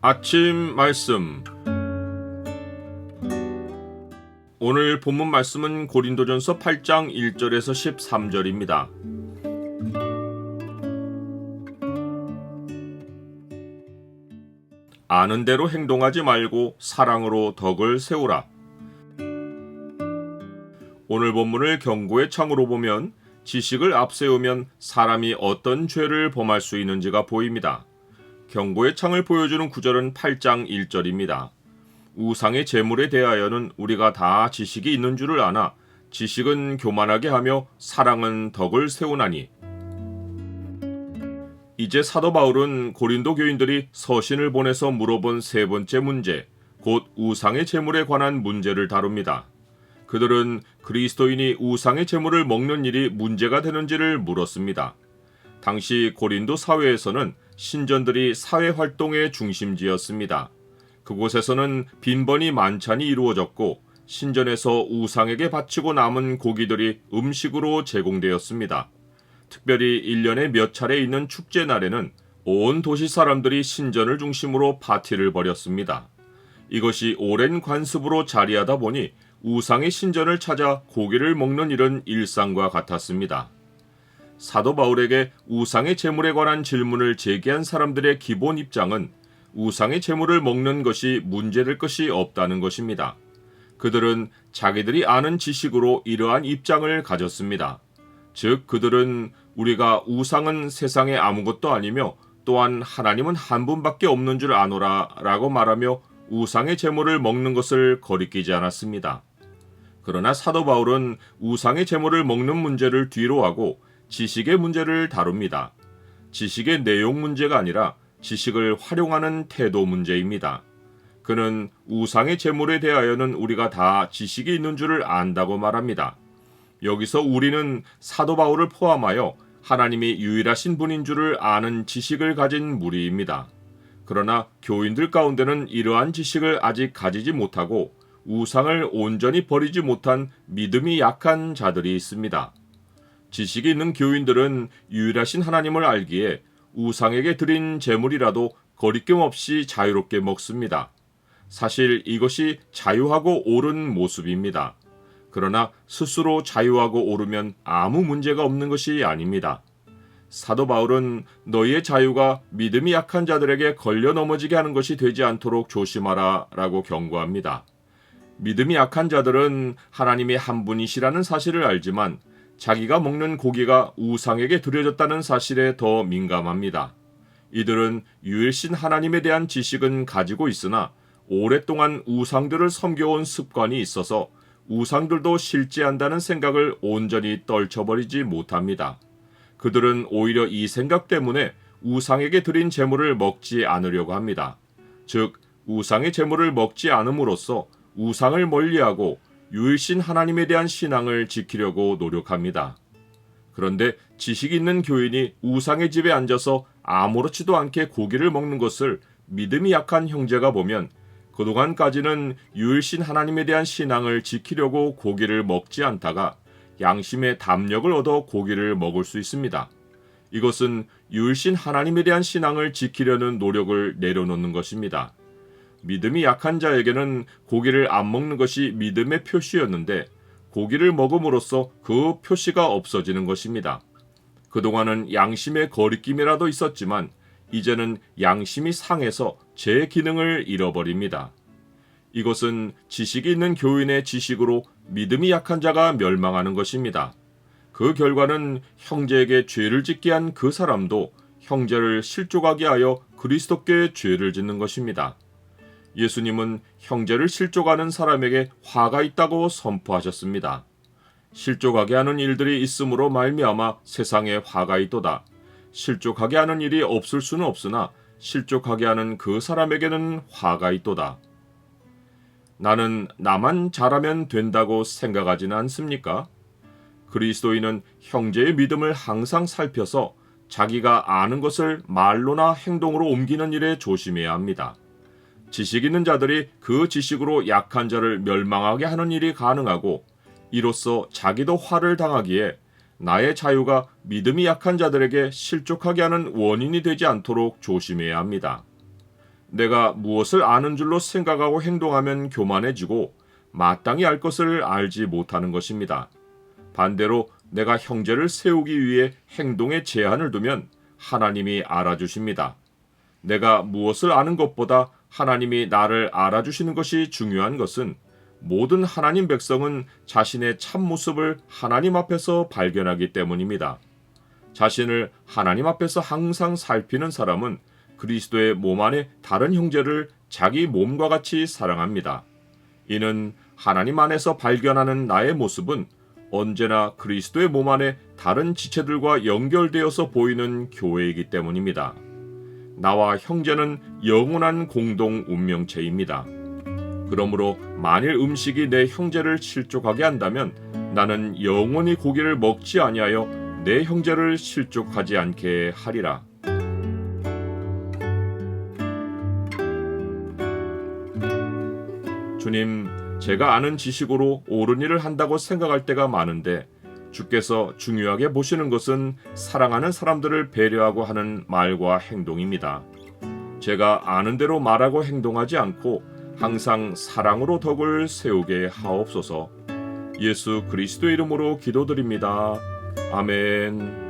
아침 말씀 오늘 본문 말씀은 고린도전서 8장 1절에서 13절입니다. 아는 대로 행동하지 말고 사랑으로 덕을 세우라. 오늘 본문을 경고의 창으로 보면 지식을 앞세우면 사람이 어떤 죄를 범할 수 있는지가 보입니다. 경고의 창을 보여주는 구절은 8장 1절입니다. 우상의 재물에 대하여는 우리가 다 지식이 있는 줄을 아나 지식은 교만하게 하며 사랑은 덕을 세우나니 이제 사도 바울은 고린도 교인들이 서신을 보내서 물어본 세 번째 문제, 곧 우상의 재물에 관한 문제를 다룹니다. 그들은 그리스도인이 우상의 재물을 먹는 일이 문제가 되는지를 물었습니다. 당시 고린도 사회에서는 신전들이 사회 활동의 중심지였습니다. 그곳에서는 빈번히 만찬이 이루어졌고 신전에서 우상에게 바치고 남은 고기들이 음식으로 제공되었습니다. 특별히 1년에 몇 차례 있는 축제 날에는 온 도시 사람들이 신전을 중심으로 파티를 벌였습니다. 이것이 오랜 관습으로 자리하다 보니 우상의 신전을 찾아 고기를 먹는 일은 일상과 같았습니다. 사도 바울에게 우상의 재물에 관한 질문을 제기한 사람들의 기본 입장은 우상의 재물을 먹는 것이 문제될 것이 없다는 것입니다. 그들은 자기들이 아는 지식으로 이러한 입장을 가졌습니다. 즉, 그들은 우리가 우상은 세상에 아무것도 아니며 또한 하나님은 한 분밖에 없는 줄 아노라 라고 말하며 우상의 재물을 먹는 것을 거리끼지 않았습니다. 그러나 사도 바울은 우상의 재물을 먹는 문제를 뒤로 하고 지식의 문제를 다룹니다. 지식의 내용 문제가 아니라 지식을 활용하는 태도 문제입니다. 그는 우상의 재물에 대하여는 우리가 다 지식이 있는 줄을 안다고 말합니다. 여기서 우리는 사도 바울을 포함하여 하나님이 유일하신 분인 줄을 아는 지식을 가진 무리입니다. 그러나 교인들 가운데는 이러한 지식을 아직 가지지 못하고 우상을 온전히 버리지 못한 믿음이 약한 자들이 있습니다. 지식이 있는 교인들은 유일하신 하나님을 알기에 우상에게 드린 재물이라도 거리낌 없이 자유롭게 먹습니다. 사실 이것이 자유하고 옳은 모습입니다. 그러나 스스로 자유하고 옳으면 아무 문제가 없는 것이 아닙니다. 사도 바울은 너희의 자유가 믿음이 약한 자들에게 걸려 넘어지게 하는 것이 되지 않도록 조심하라 라고 경고합니다. 믿음이 약한 자들은 하나님이 한 분이시라는 사실을 알지만 자기가 먹는 고기가 우상에게 드려졌다는 사실에 더 민감합니다. 이들은 유일신 하나님에 대한 지식은 가지고 있으나 오랫동안 우상들을 섬겨온 습관이 있어서 우상들도 실제한다는 생각을 온전히 떨쳐버리지 못합니다. 그들은 오히려 이 생각 때문에 우상에게 드린 재물을 먹지 않으려고 합니다. 즉, 우상의 재물을 먹지 않음으로써 우상을 멀리하고 유일신 하나님에 대한 신앙을 지키려고 노력합니다. 그런데 지식 있는 교인이 우상의 집에 앉아서 아무렇지도 않게 고기를 먹는 것을 믿음이 약한 형제가 보면 그동안까지는 유일신 하나님에 대한 신앙을 지키려고 고기를 먹지 않다가 양심의 담력을 얻어 고기를 먹을 수 있습니다. 이것은 유일신 하나님에 대한 신앙을 지키려는 노력을 내려놓는 것입니다. 믿음이 약한 자에게는 고기를 안 먹는 것이 믿음의 표시였는데 고기를 먹음으로써 그 표시가 없어지는 것입니다. 그동안은 양심의 거리낌이라도 있었지만 이제는 양심이 상해서 제 기능을 잃어버립니다. 이것은 지식이 있는 교인의 지식으로 믿음이 약한 자가 멸망하는 것입니다. 그 결과는 형제에게 죄를 짓게 한 그 사람도 형제를 실족하게 하여 그리스도께 죄를 짓는 것입니다. 예수님은 형제를 실족하는 사람에게 화가 있다고 선포하셨습니다. 실족하게 하는 일들이 있으므로 말미암아 세상에 화가 있도다. 실족하게 하는 일이 없을 수는 없으나 실족하게 하는 그 사람에게는 화가 있도다. 나는 나만 잘하면 된다고 생각하지는 않습니까? 그리스도인은 형제의 믿음을 항상 살펴서 자기가 아는 것을 말로나 행동으로 옮기는 일에 조심해야 합니다. 지식 있는 자들이 그 지식으로 약한 자를 멸망하게 하는 일이 가능하고 이로써 자기도 화를 당하기에 나의 자유가 믿음이 약한 자들에게 실족하게 하는 원인이 되지 않도록 조심해야 합니다. 내가 무엇을 아는 줄로 생각하고 행동하면 교만해지고 마땅히 알 것을 알지 못하는 것입니다. 반대로 내가 형제를 세우기 위해 행동에 제한을 두면 하나님이 알아주십니다. 내가 무엇을 아는 것보다 하나님이 나를 알아주시는 것이 중요한 것은 모든 하나님 백성은 자신의 참 모습을 하나님 앞에서 발견하기 때문입니다. 자신을 하나님 앞에서 항상 살피는 사람은 그리스도의 몸 안에 다른 형제를 자기 몸과 같이 사랑합니다. 이는 하나님 안에서 발견하는 나의 모습은 언제나 그리스도의 몸 안에 다른 지체들과 연결되어서 보이는 교회이기 때문입니다. 나와 형제는 영원한 공동 운명체입니다. 그러므로 만일 음식이 내 형제를 실족하게 한다면 나는 영원히 고기를 먹지 아니하여 내 형제를 실족하지 않게 하리라. 주님, 제가 아는 지식으로 옳은 일을 한다고 생각할 때가 많은데 주께서 중요하게 보시는 것은 사랑하는 사람들을 배려하고 하는 말과 행동입니다. 제가 아는 대로 말하고 행동하지 않고 항상 사랑으로 덕을 세우게 하옵소서. 예수 그리스도 이름으로 기도드립니다. 아멘.